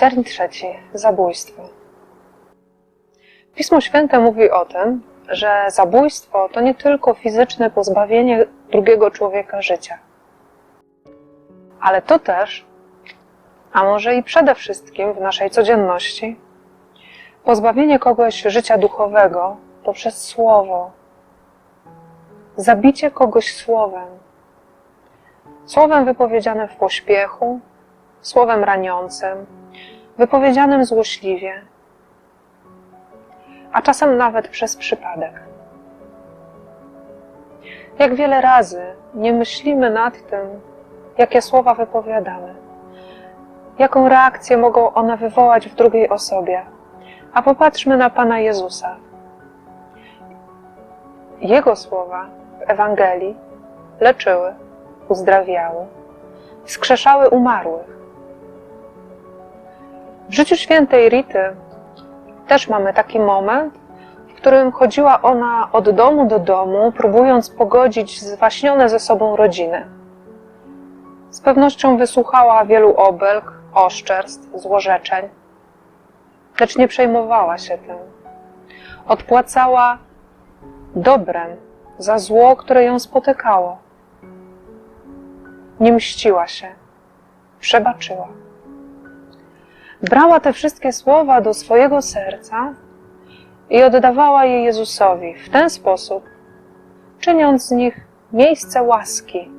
Cierń trzeci. Zabójstwo. Pismo Święte mówi o tym, że zabójstwo to nie tylko fizyczne pozbawienie drugiego człowieka życia, ale to też, a może i przede wszystkim w naszej codzienności, pozbawienie kogoś życia duchowego poprzez słowo, zabicie kogoś słowem, słowem wypowiedzianym w pośpiechu, słowem raniącym, wypowiedzianym złośliwie, a czasem nawet przez przypadek. Jak wiele razy nie myślimy nad tym, jakie słowa wypowiadamy, jaką reakcję mogą one wywołać w drugiej osobie. A popatrzmy na Pana Jezusa. Jego słowa w Ewangelii leczyły, uzdrawiały, skrzeszały umarłych. W życiu świętej Rity też mamy taki moment, w którym chodziła ona od domu do domu, próbując pogodzić zwaśnione ze sobą rodziny. Z pewnością wysłuchała wielu obelg, oszczerstw, złorzeczeń, lecz nie przejmowała się tym. Odpłacała dobrem za zło, które ją spotykało. Nie mściła się, przebaczyła. Brała te wszystkie słowa do swojego serca i oddawała je Jezusowi w ten sposób, czyniąc z nich miejsce łaski.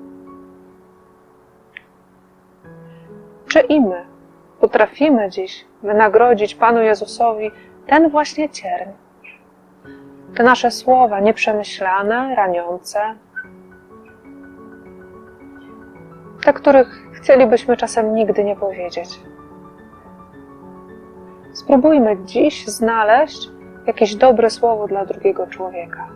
Czy i my potrafimy dziś wynagrodzić Panu Jezusowi ten właśnie cierń? Te nasze słowa nieprzemyślane, raniące, te, których chcielibyśmy czasem nigdy nie powiedzieć. Spróbujmy dziś znaleźć jakieś dobre słowo dla drugiego człowieka.